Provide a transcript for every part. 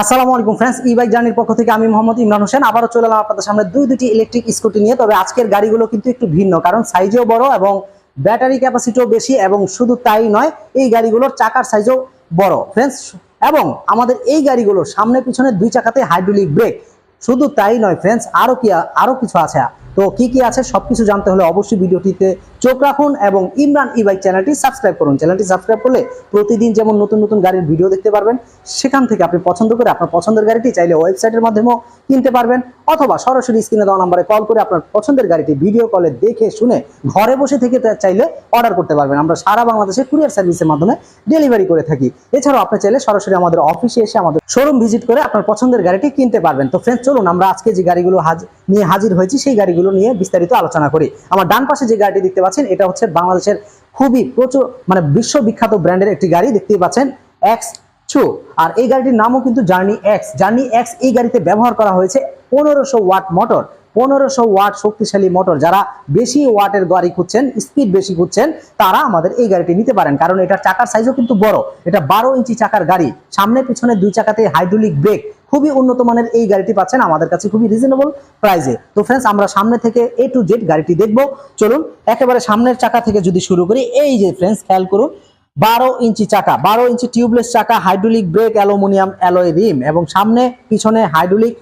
আসসালামু আলাইকুম ফ্রেন্ডস ই বাইক জার্নির পক্ষ থেকে আমি মোহাম্মদ ইমরান হোসেন। আবারও চলে এলাম আপনাদের সামনে দুই দুটি ইলেকট্রিক স্কুটি নিয়ে। তবে আজকের গাড়িগুলো কিন্তু একটু ভিন্ন, কারণ সাইজও বড় এবং ব্যাটারি ক্যাপাসিটিও বেশি এবং শুধু তাই নয়, এই গাড়িগুলোর চাকার সাইজও বড়। ফ্রেন্ডস এবং আমাদের এই গাড়িগুলোর সামনে পিছনে দুই চাকাতে হাইড্রোলিক ব্রেক শুধু তাই নয় ফ্রেন্ডস আরও কি, আরও কিছু আছে? তো কি কি আছে সবকিছু জানতে হলে অবশ্যই ভিডিওটিতে চোখ রাখুন এবং ইমরান ই বাইক চ্যানেলটি সাবস্ক্রাইব করুন। চ্যানেলটি সাবস্ক্রাইব করলে প্রতিদিন যেমন নতুন নতুন গাড়ির ভিডিও দেখতে পারবেন, সেখান থেকে আপনি পছন্দ করে আপনার পছন্দের গাড়িটি চাইলে ওয়েবসাইটের মাধ্যমেও কিনতে পারবেন অথবা সরাসরি স্ক্রিনে দেওয়া নাম্বারে কল করে আপনার পছন্দের গাড়িটি ভিডিও কলে দেখে শুনে ঘরে বসে থেকে চাইলে অর্ডার করতে পারবেন। আমরা সারা বাংলাদেশে কুরিয়ার সার্ভিসের মাধ্যমে ডেলিভারি করে থাকি। এছাড়াও আপনি চাইলে সরাসরি আমাদের অফিসে এসে আমাদের শোরুম ভিজিট করে আপনার পছন্দের গাড়িটি কিনতে পারবেন। তো ফ্রেন্ড চলুন আমরা আজকে যে গাড়িগুলো নিয়ে হাজির হয়েছি, সেই গাড়িগুলো নিয়ে বিস্তারিত আলোচনা করি। আমার ডান পাশে যে গাড়িটি দেখতে পাচ্ছেন, এটা হচ্ছে বাংলাদেশের খুবই প্রচুর মানে বিশ্ববিখ্যাত ব্র্যান্ডের একটি গাড়ি দেখতেই পাচ্ছেন এক্স টু আর এই গাড়িটির নামও কিন্তু জার্নি এক্স জার্নি এক্স এই গাড়িতে ব্যবহার করা হয়েছে পনেরোশো ওয়াট মোটর। পনেরোশো ওয়াট শক্তিশালী মোটর। যারা বেশি ওয়াটের গাড়ি খুঁজছেন, স্পিড বেশি খুঁজছেন, তারা আমাদের এই গাড়িটি নিতে পারেন। কারণ এটার চাকার সাইজও কিন্তু বড়। এটা বারো ইঞ্চি চাকার গাড়ি। সামনে পিছনে দুই চাকাতে হাইড্রোলিক ব্রেক খুবই উন্নত মানের এই গাড়িটি পাচ্ছেন আমাদের কাছে খুবই রিজনেবল প্রাইসে তো ফ্রেন্ডস আমরা সামনে থেকে এ টু জেড গাড়িটি দেখব। চলুন, একেবারে সামনের চাকা থেকে যদি শুরু করি, এই যে ফ্রেন্ডস খেয়াল করুন, বারো ইঞ্চি চাকা, বারো ইঞ্চি টিউবলেস চাকা hydraulic brake aluminium alloy rim এবং সামনে, পিছনে হাইড্রোলিক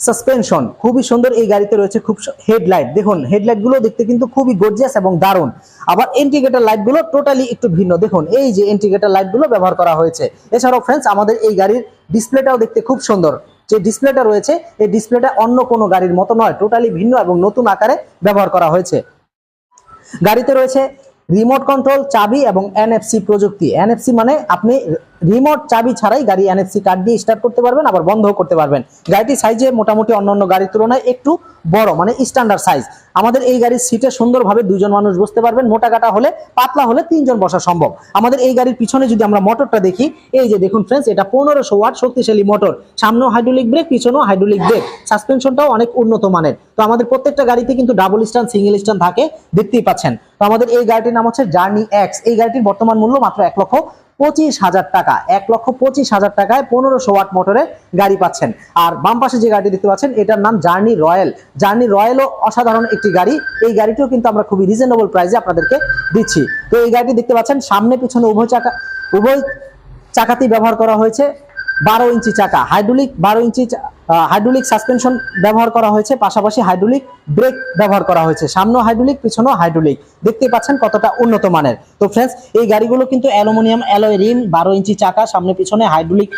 সাসপেনশন খুবই সুন্দর এই গাড়িতে রয়েছে, খুব হেডলাইট দেখুন হেডলাইটগুলো দেখতে কিন্তু খুবই গর্জিয়াস এবং দারুণ। আবার ইন্ডিকেটর লাইটগুলো টোটালি একটু ভিন্ন। দেখুন, এই যে ইন্ডিকেটর লাইটগুলো ব্যবহার করা হয়েছে। এছাড়াও ফ্রেন্ডস আমাদের এই গাড়ির ডিসপ্লেটাও দেখতে খুব সুন্দর। যে ডিসপ্লেটা রয়েছে, এই ডিসপ্লেটা অন্য কোনো গাড়ির মতো নয় টোটালি ভিন্ন এবং নতুন আকারে ব্যবহার করা হয়েছে। গাড়িতে রয়েছে রিমোট কন্ট্রোল চাবি এবং এনএফসি প্রযুক্তি। এনএফসি মানে আপনি রিমোট চাবি ছাড়াই গাড়ি এনএফসি কার্ড দিয়ে স্টার্ট করতে পারবেন, আবার বন্ধও করতে পারবেন। গাড়িটি সাইজে মোটামুটি অন্যান্য গাড়ির তুলনায় একটু বড় মানে স্ট্যান্ডার্ড সাইজ আমাদের এই গাড়ির সিটে সুন্দরভাবে দুজন মানুষ বসতে পারবেন, মোটা কাটা হলে, পাতলা হলে তিনজন বসা সম্ভব। আমাদের এই গাড়ির পিছনে যদি আমরা মোটরটা দেখি, এই যে দেখুন ফ্রেন্ডস এটা পনেরোশো ওয়াট শক্তিশালী মোটর সামনেও হাইড্রোলিক ব্রেক পিছনেও হাইড্রোলিক ব্রেক সাসপেনশনটাও অনেক উন্নত মানের। তো আমাদের প্রত্যেকটা গাড়িতে কিন্তু ডাবল স্ট্যান্ড সিঙ্গেল স্ট্যান্ড থাকে, দেখতেই পাচ্ছেন। তো আমাদের এই গাড়িটির নাম হচ্ছে জার্নি এক্স এই গাড়িটির বর্তমান মূল্য মাত্র এক লক্ষ পঁচিশ হাজার টাকা, এক লক্ষ পঁচিশ হাজার টাকায় পনেরোশো ওয়াট মোটরে গাড়ি পাচ্ছেন। আর বাম পাশে যে গাড়িটি দেখতে পাচ্ছেন, এটার নাম জার্নি রয়্যাল জার্নি রয়্যালও অসাধারণ একটি গাড়ি। এই গাড়িটিও কিন্তু আমরা খুবই রিজনেবল প্রাইসে আপনাদেরকে দিচ্ছি। তো এই গাড়িটি দেখতে পাচ্ছেন সামনে পিছনে উভয় চাকা উভয় চাকাতেই ব্যবহার করা হয়েছে। বারো ইঞ্চি চাকা। হাইড্রোলিক বারো ইঞ্চি হাইড্রোলিক সাসপেনশন ব্যবহার করা হয়েছে, পাশাপাশি হাইড্রোলিক ব্রেক ব্যবহার করা হয়েছে। সামনে হাইড্রোলিক পিছনেও হাইড্রোলিক দেখতে পাচ্ছেন কতটা উন্নত মানের। তো ফ্রেন্ডস এই গাড়িগুলো কিন্তু অ্যালুমিনিয়াম অ্যালয় রিম বারো ইঞ্চি চাকা, সামনে পিছনে হাইড্রোলিক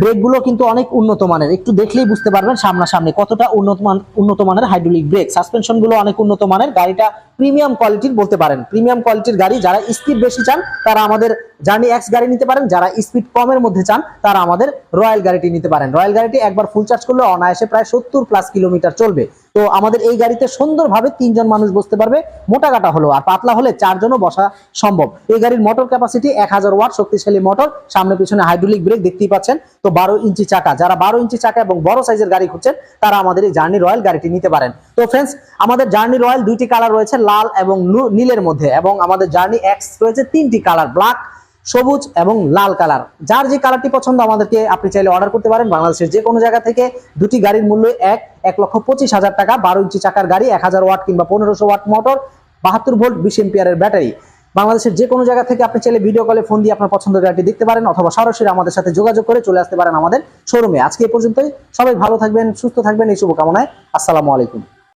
ব্রেকগুলো কিন্তু অনেক উন্নত মানের। একটু দেখলেই বুঝতে পারবেন সামনাসামনি কতটা উন্নত মান উন্নত মানের হাইড্রোলিক ব্রেক সাসপেনশনগুলো অনেক উন্নত মানের। গাড়িটা প্রিমিয়াম কোয়ালিটির বলতে পারেন। প্রিমিয়াম কোয়ালিটির গাড়ি যারা স্পিড বেশি চান, তারা আমাদের জার্নি এক্স গাড়ি নিতে পারেন। যারা স্পিড কমের মধ্যে চান, তারা আমাদের রয়্যাল গাড়িটি নিতে পারেন। রয়্যাল গাড়িটি একবার ফুল চার্জ করলে অনায়াসে প্রায় সত্তর প্লাস কিলোমিটার চলবে। তো আমাদের এই গাড়িতে সুন্দরভাবে তিনজন মানুষ বসতে পারবে। মোটা কাটা হলো আর পাতলা হলে চারজনও বসা সম্ভব। এই গাড়ির মোটর ক্যাপাসিটি এক হাজার ওয়াট শক্তিশালী মোটর সামনে পিছনে হাইড্রোলিক ব্রেক দেখতেই পাচ্ছেন। তো বারো ইঞ্চি চাকা, যারা বারো ইঞ্চি চাকা এবং বড় সাইজের গাড়ি খুঁজছেন, তারা আমাদের এই জার্নি রয়্যাল গাড়িটি নিতে পারেন। তো ফ্রেন্ডস আমাদের জার্নি রয়্যাল দুইটি কালার রয়েছে, লাল এবং নীলের মধ্যে এবং আমাদের জার্নি এক্স রয়েছে তিনটি কালার ব্ল্যাক সবুজ এবং লাল কালার যার যে কালারটি পছন্দ আমাদেরকে, আপনি চাইলে অর্ডার করতে পারেন বাংলাদেশের যে কোনো জায়গা থেকে। দুটি গাড়ির মূল্য এক এক লক্ষ পঁচিশ হাজার টাকা, বারো ইঞ্চি চাকার গাড়ি, এক হাজার ওয়াট কিংবা পনেরোশো ওয়াট মোটর বাহাত্তর ভোল্ট বিশ এম্পিয়ারের ব্যাটারি বাংলাদেশের যে কোনো জায়গা থেকে আপনি চাইলে ভিডিও কলে ফোন দিয়ে আপনার পছন্দের গাড়িটি দেখতে পারেন অথবা সরাসরি আমাদের সাথে যোগাযোগ করে চলে আসতে পারেন আমাদের শোরুমে আজকে এ পর্যন্তই। সবাই ভালো থাকবেন, সুস্থ থাকবেন, এই শুভকামনায়। আসসালামু আলাইকুম।